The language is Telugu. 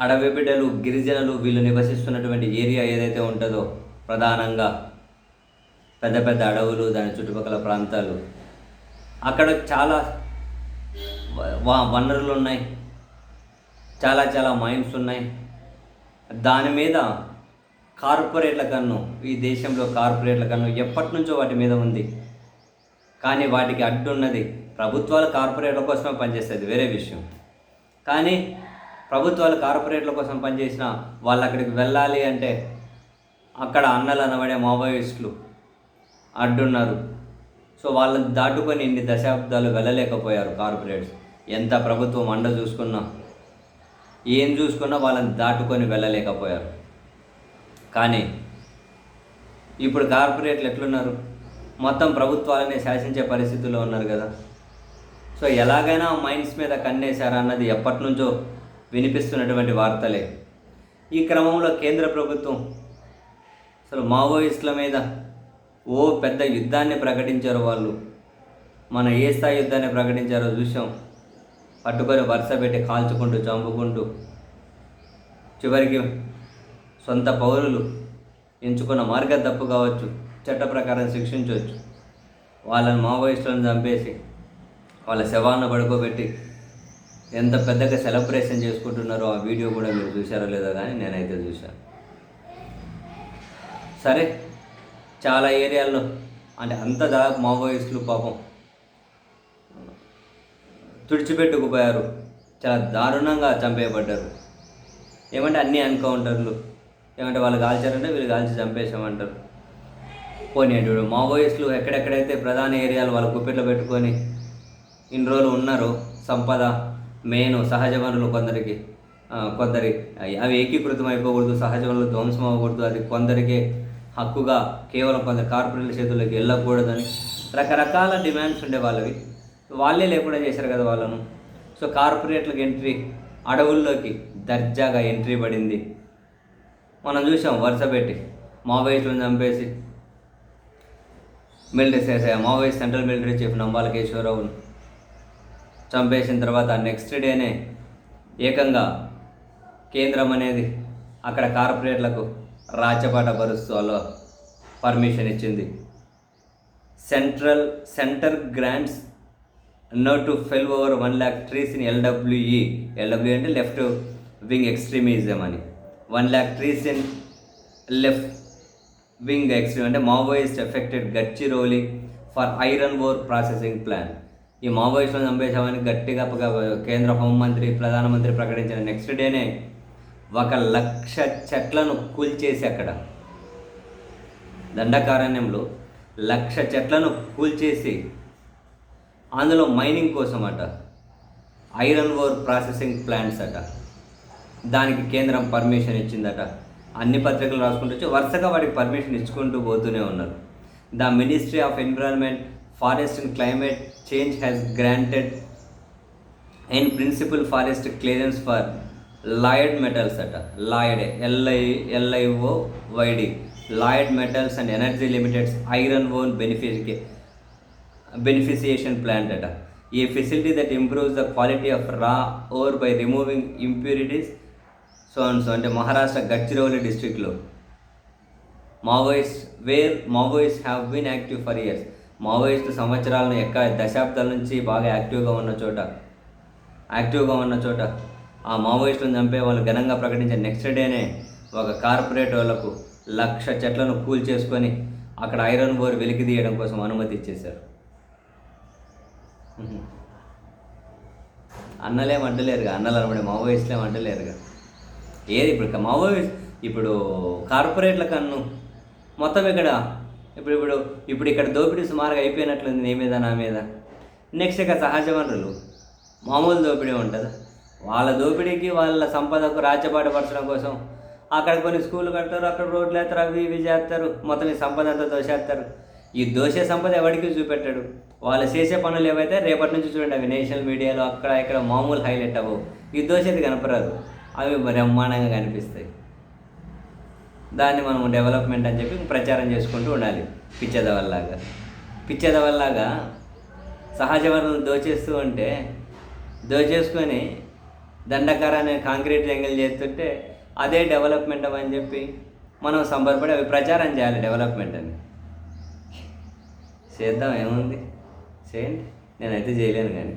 అడవి బిడ్డలు గిరిజనులు వీళ్ళు నివసిస్తున్నటువంటి ఏరియా ఏదైతే ఉంటుందో ప్రధానంగా పెద్ద పెద్ద అడవులు దాని చుట్టుపక్కల ప్రాంతాలు. అక్కడ చాలా వ- వనరులు ఉన్నాయి. చాలా చాలా మైన్స్ ఉన్నాయి. దాని మీద కార్పొరేట్ల కన్ను ఈ దేశంలో కార్పొరేట్ల కన్ను ఎప్పటి నుంచో వాటి మీద ఉంది. కానీ వాటికి అడ్డున్నది ప్రభుత్వాలు కార్పొరేట్ల కోసమే పనిచేస్తుంది వేరే విషయం. కానీ ప్రభుత్వాలు కార్పొరేట్ల కోసం పనిచేసిన వాళ్ళు అక్కడికి వెళ్ళాలి అంటే అక్కడ అన్నలు అనబడే మావోయిస్టులు అడ్డున్నారు. సో వాళ్ళని దాటుకొని ఇన్ని దశాబ్దాలు వెళ్ళలేకపోయారు కార్పొరేట్స్. ఎంత ప్రభుత్వం అండ చూసుకున్నా ఏం చూసుకున్నా వాళ్ళని దాటుకొని వెళ్ళలేకపోయారు. కానీ ఇప్పుడు కార్పొరేట్లు ఎట్లున్నారు? మొత్తం ప్రభుత్వాలనే శాసించే పరిస్థితుల్లో ఉన్నారు కదా. సో ఎలాగైనా మైండ్స్ మీద కన్నేశారా అన్నది ఎప్పటి నుంచో వినిపిస్తున్నటువంటి వార్తలే. ఈ క్రమంలో కేంద్ర ప్రభుత్వం అసలు మావోయిస్టుల మీద ఓ పెద్ద యుద్ధాన్ని ప్రకటించారు వాళ్ళు. మన ఏ స్థాయి యుద్ధాన్ని ప్రకటించారో చూసాం పట్టుకొని వరుస పెట్టి కాల్చుకుంటూ చంపుకుంటూ చివరికి సొంత పౌరులు ఎంచుకున్న మార్గం తప్పు కావచ్చు చట్ట ప్రకారం శిక్షించవచ్చు. వాళ్ళని మావోయిస్టులను చంపేసి వాళ్ళ శవాన్ని పడుకోబెట్టి ఎంత పెద్దగా సెలబ్రేషన్ చేసుకుంటున్నారో ఆ వీడియో కూడా మీరు చూసారో లేదో కానీ నేనైతే చూశాను. సరే చాలా ఏరియాల్లో అంటే అంత దాదాపు మావోయిస్టులు పాపం తుడిచిపెట్టుకుపోయారు. చాలా దారుణంగా చంపేయబడ్డారు. ఏమంటే అన్ని ఎన్కౌంటర్లు ఏమంటే వాళ్ళు కాల్చారంటే వీళ్ళు కాల్చి చంపేసామంటారు పోనీ మావోయిస్టులు ఎక్కడెక్కడైతే ప్రధాన ఏరియాలు వాళ్ళ గుప్పెట్లో పెట్టుకొని ఇన్ని రోజులు ఉన్నారో సంపద మెయిన్ సహజ వనరులు కొందరికి కొందరి అవి ఏకీకృతం అయిపోకూడదు సహజ వనరులు ధ్వంసం అవ్వకూడదు అది కొందరికే హక్కుగా కేవలం కొందరు కార్పొరేట్ల చేతుల్లోకి వెళ్ళకూడదని రకరకాల డిమాండ్స్ ఉండే వాళ్ళవి. వాళ్ళే లేకుండా చేశారు కదా వాళ్ళను. సో కార్పొరేట్లకు ఎంట్రీ అడవుల్లోకి దర్జాగా ఎంట్రీ పడింది. మనం చూసాం వరుస పెట్టి మావోయిస్టులను చంపేసి military Maoist central military chief Nambala కేశవరావును చంపేసిన తర్వాత నెక్స్ట్ డేనే ఏకంగా కేంద్రం అనేది అక్కడ కార్పొరేట్లకు రాచపాట పరుస్తూ పర్మిషన్ ఇచ్చింది. Central centre grants no to fell over one lakh trees in LWE LW అంటే లెఫ్ట్ వింగ్ ఎక్స్ట్రీమిజం అని. One lakh trees in left wing extreme అంటే Maoist affected Gadchiroli for iron ore processing plan ఈ మావోయిస్టులను చంపేశామని గట్టిగా కేంద్ర హోంమంత్రి ప్రధానమంత్రి ప్రకటించిన నెక్స్ట్ డేనే ఒక లక్ష చెట్లను కూల్చేసి అక్కడ. దండకారణ్యంలో లక్ష చెట్లను కూల్చేసి అందులో మైనింగ్ కోసం అట ఐరన్ ఓర్ ప్రాసెసింగ్ ప్లాంట్స్ అట దానికి కేంద్రం పర్మిషన్ ఇచ్చిందట. అన్ని పత్రికలు రాసుకుంటూ వచ్చి వరుసగా వాటికి పర్మిషన్ ఇచ్చుకుంటూ పోతూనే ఉన్నారు. The ministry of environment forest and climate change has granted in principle forest clearance for Lloyds metals అట. Lloyds LI LIO YD Lloyds metals and energy limiteds iron ore benefit beneficiation plant అట. ఈ facility that improves the quality of raw ore by removing impurities so and so అంటే మహారాష్ట్ర గడ్చిరోలి డిస్ట్రిక్ట్లో. Maoist where Maoist have been active for years Maoist సంవత్సరాలను ఎక్క దశాబ్దాల నుంచి బాగా యాక్టివ్గా ఉన్న చోట యాక్టివ్గా ఉన్న చోట ఆ మావోయిస్టులను చంపే వాళ్ళు ఘనంగా ప్రకటించిన నెక్స్ట్ డేనే ఒక కార్పొరేట్ వాళ్ళకు లక్ష చెట్లను కూల్ చేసుకొని అక్కడ ఐరన్ బోర్ వెలికి తీయడం కోసం అనుమతి ఇచ్చేశారు. అన్నలే అన్నలేం అన్నలు అనబడే మావోయిస్టులేం వంటలేరుగా ఏది ఇప్పుడు మావోయిస్ట్ ఇప్పుడు కార్పొరేట్ల కన్ను మొత్తం ఇక్కడ ఇప్పుడు ఇప్పుడు ఇప్పుడు ఇక్కడ దోపిడీ సుమారుగా అయిపోయినట్లుంది నీ మీద నా మీద. నెక్స్ట్ ఇక సహజ వనరులు. మామూలు దోపిడీ ఉంటుంది. వాళ్ళ దోపిడీకి వాళ్ళ సంపదకు రాజ్యపాటు పరచడం కోసం అక్కడ కొన్ని స్కూళ్ళు కడతారు అక్కడ రోడ్లు వేస్తారు అవి ఇవి చేస్తారు మొత్తం ఈ సంపద అంతా దోషేస్తారు. ఈ దోషే సంపద ఎవరికి చూపెట్టాడు. వాళ్ళు చేసే పనులు ఏవైతే రేపటి నుంచి చూడండి అవి నేషనల్ మీడియాలో అక్కడ ఇక్కడ మామూలు హైలైట్ అవ్వవు. ఈ దోషేది కనపరాదు అవి బ్రహ్మాండంగా కనిపిస్తాయి. దాన్ని మనం డెవలప్మెంట్ అని చెప్పి ప్రచారం చేసుకుంటూ ఉండాలి. పిచ్చెదవల్లాగా. పిచ్చెదవల్లాగా సహజ వనరులు దోచేస్తూ ఉంటే దోచేసుకొని దండకారాన్ని కాంక్రీట్ ఎంగిల్ చేస్తుంటే అదే డెవలప్మెంట్ అని చెప్పి మనం సంబరపడి అవి ప్రచారం చేయాలి డెవలప్మెంట్ అని. చేద్దాం ఏముంది? చేయండి. నేనైతే చేయలేను కానీ.